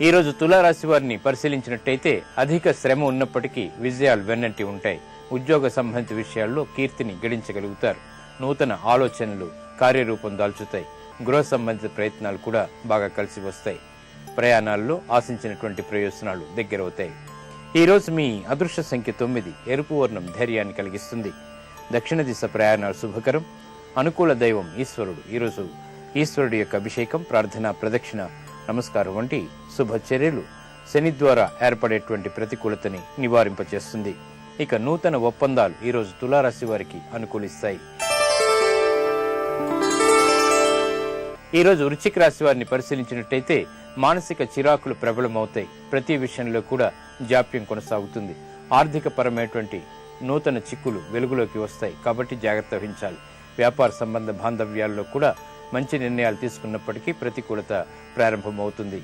ఈరోజు తులారాశి వారిని పరిశీలించినట్టయితే అధిక శ్రమ ఉన్నప్పటికీ విజయాలు వెన్నంటి ఉంటాయి. ఉద్యోగ సంబంధిత విషయాల్లో కీర్తిని గడించగలుగుతారు. నూతన ఆలోచనలు కార్యరూపం దాల్చుతాయి. గృహ సంబంధిత ప్రయత్నాలు కూడా బాగా కలిసి వస్తాయి. ప్రయాణాల్లో ఆశించినటువంటి ప్రయోజనాలు దగ్గరవుతాయి. ఈ రోజు మీ అదృష్ట సంఖ్య తొమ్మిది ఎరుపు వర్ణం ధైర్యాన్ని కలిగిస్తుంది. దక్షిణ దిశ ప్రయాణాలు శుభకరం. అనుకూల దైవం ఈశ్వరుడు. ఈరోజు ఈశ్వరుడి యొక్క అభిషేకం ప్రార్థన ప్రదక్షిణ నమస్కారం వంటి శుభ చర్యలు శని ద్వారా ఏర్పడేటువంటి ప్రతికూలతని నివారింపచేస్తుంది. ఇక నూతన ఒప్పందాలు ఈరోజు తులారాశి వారికి అనుకూలిస్తాయి. ఈ రోజు వృశ్చిక రాశి వారిని పరిశీలించినట్టయితే మానసిక చిరాకులు ప్రబలమవుతాయి. ప్రతి విషయంలో కూడా జాప్యం కొనసాగుతుంది. ఆర్థిక పరమైనటువంటి నూతన చిక్కులు వెలుగులోకి వస్తాయి. కాబట్టి జాగ్రత్త వహించాలి. వ్యాపార సంబంధ బాంధవ్యాల్లో కూడా మంచి నిర్ణయాలు తీసుకున్నప్పటికీ ప్రతికూలత ప్రారంభమవుతుంది.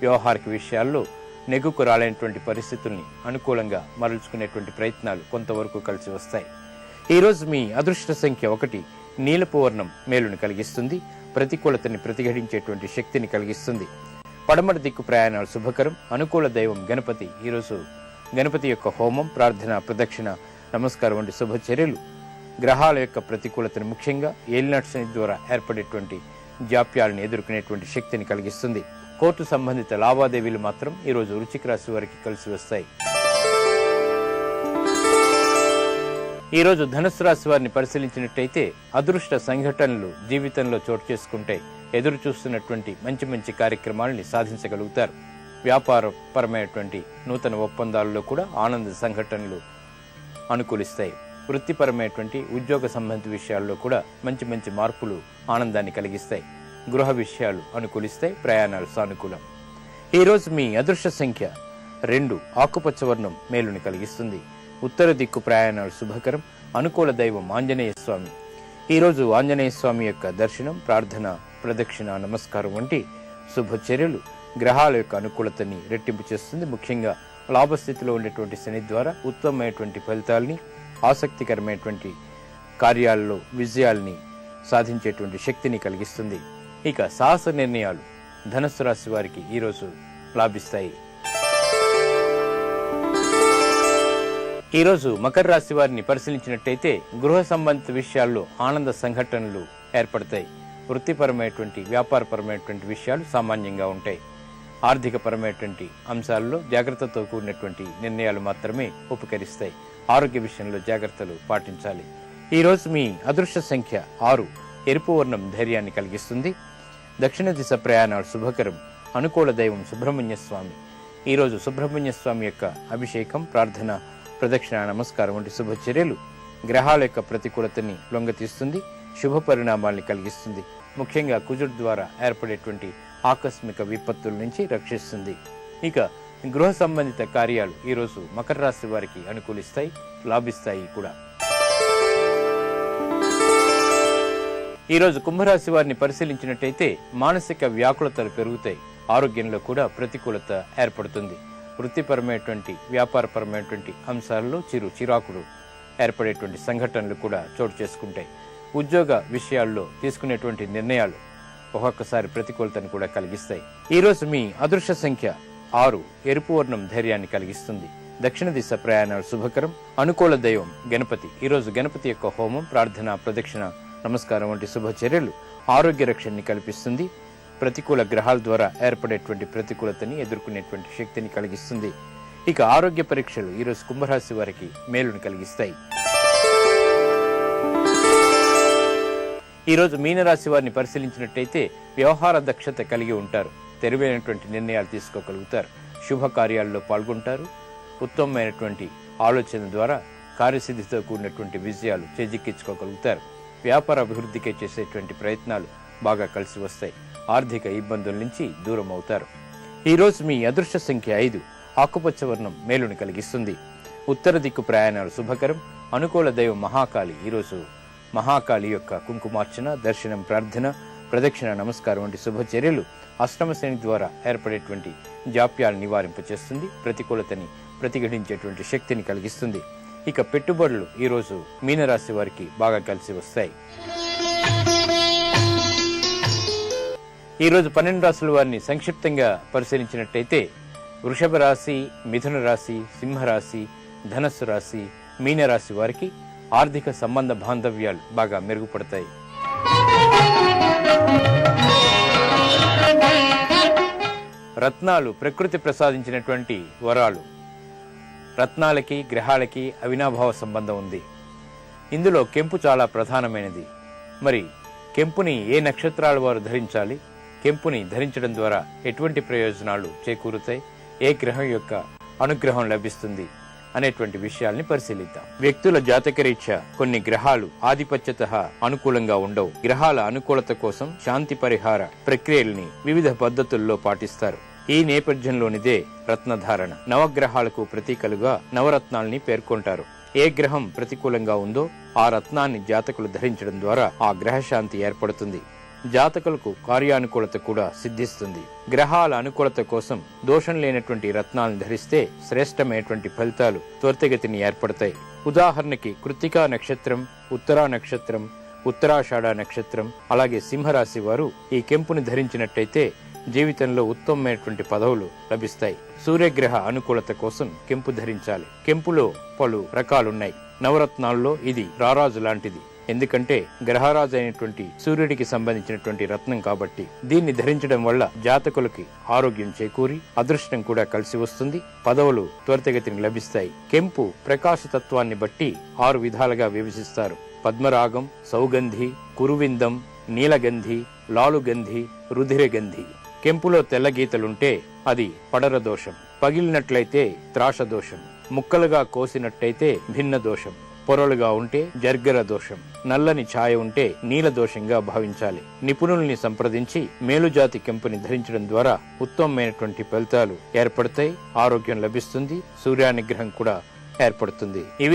వ్యవహారిక విషయాల్లో నెగ్గుకు రాలేనటువంటి పరిస్థితుల్ని అనుకూలంగా మరల్చుకునేటువంటి ప్రయత్నాలు కొంతవరకు కలిసి వస్తాయి. ఈ రోజు మీ అదృష్ట సంఖ్య ఒకటి నీలపు వర్ణం మేలుని కలిగిస్తుంది. ప్రతికూలతని ప్రతిఘటించేటువంటి శక్తిని కలిగిస్తుంది. పడమర దిక్కు ప్రయాణాలు శుభకరం. అనుకూల దైవం గణపతి. ఈరోజు గణపతి యొక్క హోమం ప్రార్థన ప్రదక్షిణ నమస్కారం వంటి శుభ చర్యలు గ్రహాల యొక్క ప్రతికూలతను ముఖ్యంగా ఏలినాటి శని ద్వారా ఏర్పడేటువంటి జాప్యాలను ఎదుర్కొనేటువంటి శక్తిని కలిగిస్తుంది. కోర్టు సంబంధిత లావాదేవీలు మాత్రం ఈరోజు వృచ్చిక రాశి వారికి కలిసి వస్తాయి. ఈ రోజు ధనుసు రాశి వారిని పరిశీలించినట్టయితే అదృష్ట సంఘటనలు జీవితంలో చోటు చేసుకుంటే ఎదురు చూస్తున్నటువంటి మంచి మంచి కార్యక్రమాలని సాధించగలుగుతారు. వ్యాపారపరమైనటువంటి నూతన ఒప్పందాలలో కూడా ఆనంద సంఘటనలు అనుకూలిస్తాయి. వృత్తిపరమైనటువంటి ఉద్యోగ సంబంధిత విషయాల్లో కూడా మంచి మంచి మార్పులు ఆనందాన్ని కలిగిస్తాయి. గృహ విషయాలు అనుకూలిస్తాయి ప్రయాణాలు సానుకూలం. ఈరోజు మీ అదృష్ట సంఖ్య రెండు ఆకుపచ్చ వర్ణం మేలుని కలిగిస్తుంది. ఉత్తర దిక్కు ప్రయాణాలు శుభకరం అనుకూల దైవం ఆంజనేయ స్వామి. ఈరోజు ఆంజనేయ స్వామి యొక్క దర్శనం ప్రార్థన ప్రదక్షిణ నమస్కారం వంటి శుభ చర్యలు గ్రహాల యొక్క అనుకూలతని రెట్టింపు చేస్తుంది. ముఖ్యంగా లాభస్థితిలో ఉండేటువంటి శని ద్వారా ఉత్తమమైనటువంటి ఫలితాల్ని ఆసక్తికరమైనటువంటి కార్యాలలో విజయాల్ని సాధించేటువంటి శక్తిని కలిగిస్తుంది. ఇక సాహస నిర్ణయాలు ధనస్సు రాశి వారికి ఈరోజు లాభిస్తాయి. ఈరోజు మకర రాశి వారిని పరిశీలించినట్టయితే గృహ సంబంధిత విషయాల్లో ఆనంద సంఘటనలు ఏర్పడతాయి. వృత్తిపరమైనటువంటి వ్యాపారపరమైనటువంటి విషయాలు సామాన్యంగా ఉంటాయి. ఆర్థికపరమైనటువంటి అంశాల్లో జాగ్రత్తతో కూడినటువంటి నిర్ణయాలు మాత్రమే ఉపకరిస్తాయి. ఆరోగ్య విషయంలో జాగ్రత్తలు పాటించాలి. ఈరోజు మీ అదృష్ట సంఖ్య ఆరు. ఎరుపు వర్ణం ధైర్యాన్ని కలిగిస్తుంది. దక్షిణ దిశ ప్రయాణాలు శుభకరం. అనుకూల దైవం సుబ్రహ్మణ్య స్వామి. ఈరోజు సుబ్రహ్మణ్య స్వామి యొక్క అభిషేకం ప్రార్థన ప్రదక్షిణ నమస్కారం వంటి శుభచర్యలు గ్రహాల యొక్క ప్రతికూలతని లొంగతీస్తుంది శుభ పరిణామాల్ని కలిగిస్తుంది. ముఖ్యంగా కుజుడు ద్వారా ఏర్పడేటువంటి ఆకస్మిక విపత్తుల నుంచి రక్షిస్తుంది. ఇక గృహ సంబంధిత కార్యాలు ఈరోజు మకర రాశి వారికి అనుకూలిస్తాయి లాభిస్తాయి కూడా. ఈరోజు కుంభరాశి వారిని పరిశీలించినట్టయితే మానసిక వ్యాకులతలు పెరుగుతాయి ఆరోగ్యంలో కూడా ప్రతికూలత ఏర్పడుతుంది. వృత్తిపరమైనటువంటి వ్యాపారపరమైనటువంటి అంశాల్లో చిరు చిరాకులు ఏర్పడేటువంటి సంఘటనలు కూడా చోటు చేసుకుంటాయి. ఉద్యోగ విషయాల్లో తీసుకునేటువంటి నిర్ణయాలు ఒక్కొక్కసారి ప్రతికూలతను కూడా కలిగిస్తాయి. ఈ రోజు మీ అదృష్ట సంఖ్య ఆరు ఎరుపు వర్ణం ధైర్యాన్ని కలిగిస్తుంది. దక్షిణ దిశ ప్రయాణాలు శుభకరం అనుకూల దైవం గణపతి. ఈరోజు గణపతి యొక్క హోమం ప్రార్థన ప్రదక్షిణ నమస్కారం వంటి శుభచర్యలు ఆరోగ్య రక్షణని కల్పిస్తుంది. ప్రతికూల గ్రహాల ద్వారా ఏర్పడేటువంటి ప్రతికూలతని ఎదుర్కొనేటువంటి శక్తిని కలిగిస్తుంది. ఇక ఆరోగ్య పరీక్షలు ఈరోజు కుంభరాశి వారికి మేలును కలిగిస్తాయి. ఈరోజు మీనరాశి వారిని పరిశీలించినట్టయితే వ్యవహార దక్షత కలిగి ఉంటారు. తెలివైనటువంటి నిర్ణయాలు తీసుకోగలుగుతారు. శుభకార్యాల్లో పాల్గొంటారు. ఉత్తమమైనటువంటి ఆలోచన ద్వారా కార్యసిద్ధితో కూడినటువంటి విజయాలు చేజిక్కించుకోగలుగుతారు. వ్యాపార అభివృద్ధికే చేసేటువంటి ప్రయత్నాలు బాగా కలిసి వస్తాయి. ఆర్థిక ఇబ్బందుల నుంచి దూరం అవుతారు ఈ రోజు మీ అదృష్ట సంఖ్య ఐదు ఆకుపచ్చ వర్ణం మేలుని కలిగిస్తుంది. ఉత్తర దిక్కు ప్రయాణాలు శుభకరం. అనుకూల దైవం మహాకాళి ఈరోజు మహాకాళి యొక్క కుంకుమార్చన దర్శనం ప్రార్థన ప్రదక్షిణ నమస్కారం వంటి శుభ చర్యలు అష్టమ శని ద్వారా ఏర్పడేటువంటి జాప్యాలు నివారింపచేస్తుంది ప్రతికూలతని ప్రతిఘటించేటువంటి శక్తిని కలిగిస్తుంది. ఇక పెట్టుబడులు ఈరోజు మీనరాశి వారికి బాగా కలిసి వస్తాయి. ఈ రోజు పన్నెండు రాశుల వారిని సంక్షిప్తంగా పరిశీలించినట్టయితే వృషభ రాశి మిథున రాశి సింహరాశి ధనస్సు రాశి మీనరాశి వారికి ఆర్థిక సంబంధ బాంధవ్యాలు బాగా మెరుగుపడతాయి. రత్నాలు ప్రకృతి ప్రసాదించినటువంటి వరాలు. రత్నాలకి గ్రహాలకి అవినాభావ సంబంధం ఉంది. ఇందులో కెంపు చాలా ప్రధానమైనది. మరి కెంపుని ఏ నక్షత్రాల వారు ధరించాలి? కెంపుని ధరించడం ద్వారా ఎటువంటి ప్రయోజనాలు చేకూరుతాయి? ఏ గ్రహం యొక్క అనుగ్రహం లభిస్తుంది? అనేటువంటి విషయాల్ని పరిశీలిద్దాం. వ్యక్తుల జాతకరీత్యా కొన్ని గ్రహాలు ఆధిపత్యత అనుకూలంగా ఉండవు. గ్రహాల అనుకూలత కోసం శాంతి పరిహార ప్రక్రియల్ని వివిధ పద్ధతుల్లో పాటిస్తారు. ఈ నేపథ్యంలోనిదే రత్నధారణ. నవగ్రహాలకు ప్రతీకలుగా నవరత్నాల్ని పేర్కొంటారు. ఏ గ్రహం ప్రతికూలంగా ఉందో ఆ రత్నాన్ని జాతకులు ధరించడం ద్వారా ఆ గ్రహశాంతి ఏర్పడుతుంది. జాతకులకు కార్యానుకూలత కూడా సిద్ధిస్తుంది. గ్రహాల అనుకూలత కోసం దోషం లేనటువంటి రత్నాలను ధరిస్తే శ్రేష్టమైనటువంటి ఫలితాలు త్వరితగతిని ఏర్పడతాయి. ఉదాహరణకి కృత్తికా నక్షత్రం ఉత్తరా నక్షత్రం ఉత్తరాషాఢ నక్షత్రం అలాగే సింహరాశి వారు ఈ కెంపుని ధరించినట్టయితే జీవితంలో ఉత్తమమైనటువంటి పదవులు లభిస్తాయి. సూర్యగ్రహ అనుకూలత కోసం కెంపు ధరించాలి. కెంపులో పలు రకాలున్నాయి. నవరత్నాల్లో ఇది రారాజు లాంటిది. ఎందుకంటే గ్రహరాజు అయినటువంటి సూర్యుడికి సంబంధించినటువంటి రత్నం కాబట్టి దీన్ని ధరించడం వల్ల జాతకులకి ఆరోగ్యం చేకూరి అదృష్టం కూడా కలిసి వస్తుంది. పదవులు త్వరితగతిని లభిస్తాయి. కెంపు ప్రకాశతత్వాన్ని బట్టి ఆరు విధాలుగా విభజిస్తారు. పద్మరాగం సౌగంధి కురువిందం నీలగంధి లాలుగంధి రుధిరగంధి. కెంపులో తెల్ల గీతలుంటే అది పడర దోషం పగిలినట్లయితే త్రాష దోషం ముక్కలుగా కోసినట్టయితే భిన్న దోషం పొరలుగా ఉంటే జర్గర దోషం. నల్లని ఛాయ ఉంటే నీల దోషంగా భావించాలి. నిపుణుల్ని సంప్రదించి మేలుజాతి కెంపుని ధరించడం ద్వారా ఉత్తమమైనటువంటి ఫలితాలు ఏర్పడతాయి. ఆరోగ్యం లభిస్తుంది. సూర్యానుగ్రహం కూడా ఏర్పడుతుంది. ఇవి